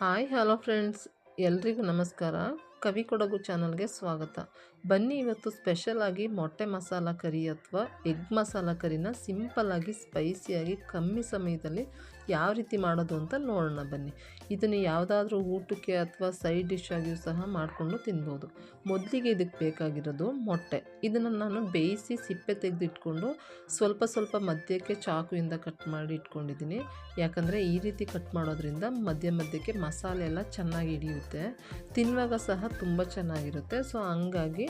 Hi hello friends ಎಲ್ರಿಗೂ ನಮಸ್ಕಾರ. ಕವಿ ಕೊಡಗು ಚಾನಲ್ಗೆ ಸ್ವಾಗತ. ಬನ್ನಿ ಇವತ್ತು ಸ್ಪೆಷಲ್ ಆಗಿ ಮೊಟ್ಟೆ ಮಸಾಲ ಕರಿ ಅಥವಾ ಎಗ್ ಮಸಾಲ ಕರಿನ ಸಿಂಪಲ್ಲಾಗಿ ಸ್ಪೈಸಿಯಾಗಿ ಕಮ್ಮಿ ಸಮಯದಲ್ಲಿ ಯಾವ ರೀತಿ ಮಾಡೋದು ಅಂತ ನೋಡೋಣ ಬನ್ನಿ. ಇದನ್ನು ಯಾವುದಾದ್ರೂ ಊಟಕ್ಕೆ ಅಥವಾ ಸೈಡ್ ಡಿಶ್ ಆಗಿಯೂ ಸಹ ಮಾಡಿಕೊಂಡು ತಿನ್ಬೋದು. ಮೊದಲಿಗೆ ಇದಕ್ಕೆ ಬೇಕಾಗಿರೋದು ಮೊಟ್ಟೆ. ಇದನ್ನು ನಾನು ಬೇಯಿಸಿ ಸಿಪ್ಪೆ ತೆಗೆದಿಟ್ಕೊಂಡು ಸ್ವಲ್ಪ ಸ್ವಲ್ಪ ಮಧ್ಯಕ್ಕೆ ಚಾಕುವಿಂದ ಕಟ್ ಮಾಡಿ ಇಟ್ಕೊಂಡಿದ್ದೀನಿ. ಯಾಕಂದರೆ ಈ ರೀತಿ ಕಟ್ ಮಾಡೋದ್ರಿಂದ ಮಧ್ಯ ಮಧ್ಯಕ್ಕೆ ಮಸಾಲೆ ಎಲ್ಲ ಚೆನ್ನಾಗಿ ಹಿಡಿಯುತ್ತೆ. ತಿನ್ನುವಾಗ ಸಹ ತುಂಬ ಚೆನ್ನಾಗಿರುತ್ತೆ. ಸೊ ಹಂಗಾಗಿ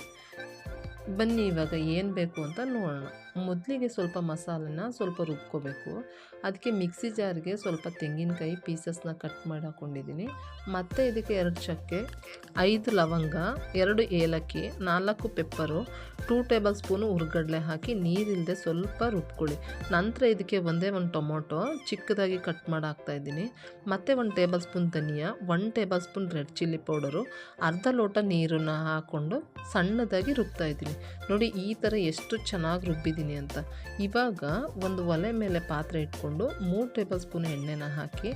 ಬನ್ನಿ ಇವಾಗ ಏನು ಬೇಕು ಅಂತ ನೋಡೋಣ. ಮೊದಲಿಗೆ ಸ್ವಲ್ಪ ಮಸಾಲೆನ ಸ್ವಲ್ಪ ರುಬ್ಕೋಬೇಕು. ಅದಕ್ಕೆ ಮಿಕ್ಸಿ ಜಾರ್ಗೆ ಸ್ವಲ್ಪ ತೆಂಗಿನಕಾಯಿ ಪೀಸಸ್ನ ಕಟ್ ಮಾಡಿ ಹಾಕ್ಕೊಂಡಿದ್ದೀನಿ ಮತ್ತು ಇದಕ್ಕೆ ಎರಡು ಚಕ್ಕೆ, ಐದು ಲವಂಗ, ಎರಡು ಏಲಕ್ಕಿ, ನಾಲ್ಕು ಪೆಪ್ಪರು, ಟೂ ಟೇಬಲ್ ಸ್ಪೂನು ಹುರ್ಗಡ್ಲೆ ಹಾಕಿ ನೀರಿಲ್ಲದೆ ಸ್ವಲ್ಪ ರುಬ್ಕೊಳ್ಳಿ. ನಂತರ ಇದಕ್ಕೆ ಒಂದೇ ಒಂದು ಟೊಮೊಟೊ ಚಿಕ್ಕದಾಗಿ ಕಟ್ ಮಾಡಿ ಹಾಕ್ತಾಯಿದ್ದೀನಿ ಮತ್ತು ಒಂದು ಟೇಬಲ್ ಸ್ಪೂನ್ ಧನಿಯಾ one tablespoon red chilli powder, ಅರ್ಧ ಲೋಟ ನೀರನ್ನು ಹಾಕ್ಕೊಂಡು ಸಣ್ಣದಾಗಿ ರುಬ್ತಾ ಇದ್ದೀನಿ. ನೋಡಿ ಈ ಥರ ಎಷ್ಟು ಚೆನ್ನಾಗಿ ರುಬ್ಬಿದ್ದೀನಿ ಅಂತ. ಇವಾಗ ಒಂದು ಒಲೆ ಮೇಲೆ ಪಾತ್ರೆ ಇಟ್ಕೊಂಡು ಮೂರು ಟೇಬಲ್ ಸ್ಪೂನ್ ಎಣ್ಣೆನ ಹಾಕಿ,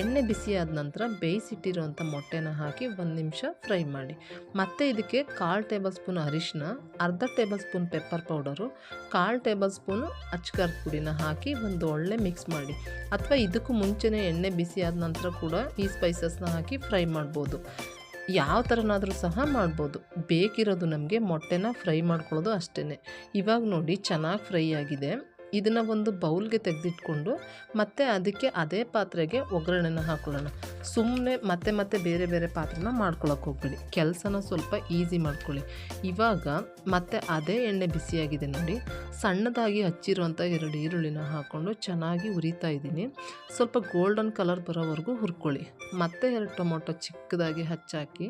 ಎಣ್ಣೆ ಬಿಸಿ ಆದ ನಂತರ ಬೇಯಿಸಿಟ್ಟಿರುವಂಥ ಮೊಟ್ಟೆನ ಹಾಕಿ ಒಂದು ನಿಮಿಷ ಫ್ರೈ ಮಾಡಿ. ಮತ್ತು ಇದಕ್ಕೆ ಕಾಲು ಟೇಬಲ್ ಸ್ಪೂನ್ ಅರಿಶಿನ ಅರ್ಧ ಟೇಬಲ್ ಸ್ಪೂನ್ ಪೆಪ್ಪರ್ ಪೌಡರು, ಕಾಲು ಟೇಬಲ್ ಸ್ಪೂನು ಅಚ್ಕರ್ ಪುಡಿನ ಹಾಕಿ ಒಂದು ಒಳ್ಳೆ ಮಿಕ್ಸ್ ಮಾಡಿ. ಅಥವಾ ಇದಕ್ಕೂ ಮುಂಚೆನೇ ಎಣ್ಣೆ ಬಿಸಿ ಆದ ನಂತರ ಕೂಡ ಈ ಸ್ಪೈಸಸ್ನ ಹಾಕಿ ಫ್ರೈ ಮಾಡ್ಬೋದು. ಯಾವ ಥರನಾದರೂ ಸಹ ಮಾಡ್ಬೋದು. ಬೇಕಿರೋದು ನಮಗೆ ಮೊಟ್ಟೆನ ಫ್ರೈ ಮಾಡ್ಕೊಳ್ಳೋದು ಅಷ್ಟೇ ಇವಾಗ ನೋಡಿ ಚೆನ್ನಾಗಿ ಫ್ರೈ ಆಗಿದೆ. ಇದನ್ನು ಒಂದು ಬೌಲ್ಗೆ ತೆಗೆದಿಟ್ಕೊಂಡು ಮತ್ತೆ ಅದಕ್ಕೆ ಅದೇ ಪಾತ್ರೆಗೆ ಒಗ್ಗರಣೆನ ಹಾಕೊಳ್ಳೋಣ. ಸುಮ್ಮನೆ ಮತ್ತೆ ಮತ್ತೆ ಬೇರೆ ಬೇರೆ ಪಾತ್ರೆನ ಮಾಡ್ಕೊಳಕ್ಕೆ ಹೋಗ್ಬೇಡಿ. ಕೆಲಸನ ಸ್ವಲ್ಪ ಈಸಿ ಮಾಡ್ಕೊಳ್ಳಿ. ಇವಾಗ ಮತ್ತೆ ಅದೇ ಎಣ್ಣೆ ಬಿಸಿಯಾಗಿದೆ ನೋಡಿ. ಸಣ್ಣದಾಗಿ ಹಚ್ಚಿರುವಂಥ ಎರಡು ಈರುಳ್ಳಿನ ಹಾಕ್ಕೊಂಡು ಚೆನ್ನಾಗಿ ಉರಿತಾ ಇದ್ದೀನಿ. ಸ್ವಲ್ಪ ಗೋಲ್ಡನ್ ಕಲರ್ ಬರೋವರೆಗೂ ಹುರ್ಕೊಳ್ಳಿ. ಮತ್ತೆ ಎರಡು ಟೊಮೊಟೊ ಚಿಕ್ಕದಾಗಿ ಹಚ್ಚಾಕಿ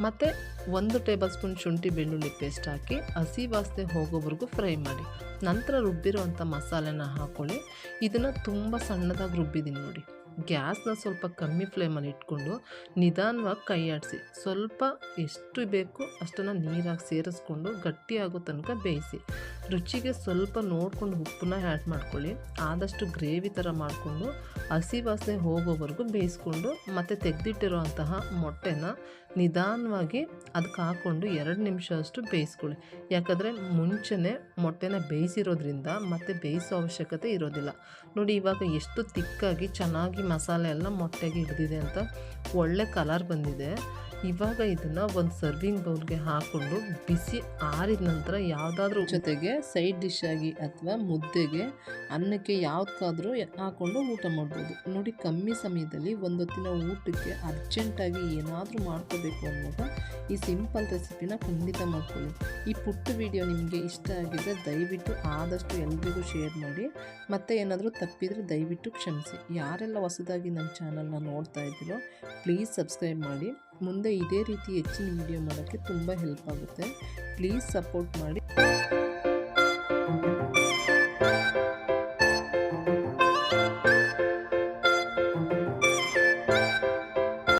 ಮತ್ತು ಒಂದು ಟೇಬಲ್ ಸ್ಪೂನ್ ಶುಂಠಿ ಬೆಳ್ಳುಳ್ಳಿ ಪೇಸ್ಟ್ ಹಾಕಿ ಹಸಿ ವಾಸನೆ ಹೋಗೋವರೆಗೂ ಫ್ರೈ ಮಾಡಿ. ನಂತರ ರುಬ್ಬಿರೋವಂಥ ಮಸಾಲೆನ ಹಾಕ್ಕೊಳ್ಳಿ ಇದನ್ನು ತುಂಬ ಸಣ್ಣದಾಗಿ ರುಬ್ಬಿದ್ದೀನಿ ನೋಡಿ. ಗ್ಯಾಸ್ನ ಸ್ವಲ್ಪ ಕಮ್ಮಿ ಫ್ಲೇಮಲ್ಲಿ ಇಟ್ಕೊಂಡು ನಿಧಾನವಾಗಿ ಕೈ ಆಡಿಸಿ. ಸ್ವಲ್ಪ ಎಷ್ಟು ಬೇಕು ಅಷ್ಟನ್ನು ನೀರಾಗಿ ಸೇರಿಸ್ಕೊಂಡು ಗಟ್ಟಿಯಾಗೋ ತನಕ ಬೇಯಿಸಿ. ರುಚಿಗೆ ಸ್ವಲ್ಪ ನೋಡ್ಕೊಂಡು ಉಪ್ಪನ್ನ ಆ್ಯಡ್ ಮಾಡ್ಕೊಳ್ಳಿ. ಆದಷ್ಟು ಗ್ರೇವಿ ಥರ ಮಾಡಿಕೊಂಡು ಹಸಿ ವಾಸನೆ ಹೋಗೋವರೆಗೂ ಬೇಯಿಸ್ಕೊಂಡು ಮತ್ತು ತೆಗೆದಿಟ್ಟಿರುವಂತಹ ಮೊಟ್ಟೆನ ನಿಧಾನವಾಗಿ ಅದಕ್ಕೆ ಹಾಕ್ಕೊಂಡು ಎರಡು ನಿಮಿಷ ಅಷ್ಟು ಬೇಯಿಸ್ಕೊಳ್ಳಿ. ಯಾಕಂದರೆ ಮುಂಚೆನೇ ಮೊಟ್ಟೆನ ಬೇಯಿಸಿರೋದ್ರಿಂದ ಮತ್ತೆ ಬೇಯಿಸೋ ಅವಶ್ಯಕತೆ ಇರೋದಿಲ್ಲ. ನೋಡಿ ಇವಾಗ ಎಷ್ಟು ತಿಕ್ಕಾಗಿ ಚೆನ್ನಾಗಿ ಮಸಾಲೆ ಎಲ್ಲ ಮೊಟ್ಟೆಗೆ ಹಿಡಿದಿದೆ ಅಂತ ಒಳ್ಳೆ ಕಲರ್ ಬಂದಿದೆ. ಇವಾಗ ಇದನ್ನು ಒಂದು ಸರ್ವಿಂಗ್ ಬೌಲ್ಗೆ ಹಾಕ್ಕೊಂಡು ಬಿಸಿ ಆರಿದ ನಂತರ ಯಾವುದಾದ್ರೂ ಜೊತೆಗೆ ಸೈಡ್ ಡಿಶ್ ಆಗಿ ಅಥವಾ ಮುದ್ದೆಗೆ ಅನ್ನಕ್ಕೆ ಯಾವುದಕ್ಕಾದರೂ ಹಾಕ್ಕೊಂಡು ಊಟ ಮಾಡ್ಬೋದು. ನೋಡಿ, ಕಮ್ಮಿ ಸಮಯದಲ್ಲಿ ಒಂದೊತ್ತಿನ ಊಟಕ್ಕೆ ಅರ್ಜೆಂಟಾಗಿ ಏನಾದರೂ ಮಾಡ್ಕೋಬೇಕು ಅನ್ನೋವಾಗ ಈ ಸಿಂಪಲ್ ರೆಸಿಪಿನ ಖಂಡಿತ ಮಾಡ್ಕೊಳ್ಳಿ. ಈ ಪುಟ್ಟ ವಿಡಿಯೋ ನಿಮಗೆ ಇಷ್ಟ ಆಗಿದ್ದರೆ ದಯವಿಟ್ಟು ಆದಷ್ಟು ಎಲ್ರಿಗೂ ಶೇರ್ ಮಾಡಿ. ಮತ್ತು ಏನಾದರೂ ತಪ್ಪಿದರೆ ದಯವಿಟ್ಟು ಕ್ಷಮಿಸಿ. ಯಾರೆಲ್ಲ ಹೊಸದಾಗಿ ನಮ್ಮ ಚಾನಲ್ನ ನೋಡ್ತಾ ಇದ್ದೀರೋ ಪ್ಲೀಸ್ ಸಬ್ಸ್ಕ್ರೈಬ್ ಮಾಡಿ. ಮುಂದೆ ಇದೇ ರೀತಿ ಹೆಚ್ಚಿನ ವಿಡಿಯೋ ಮಾಡೋಕ್ಕೆ ತುಂಬ ಹೆಲ್ಪ್ ಆಗುತ್ತೆ. ಪ್ಲೀಸ್ ಸಪೋರ್ಟ್ ಮಾಡಿ.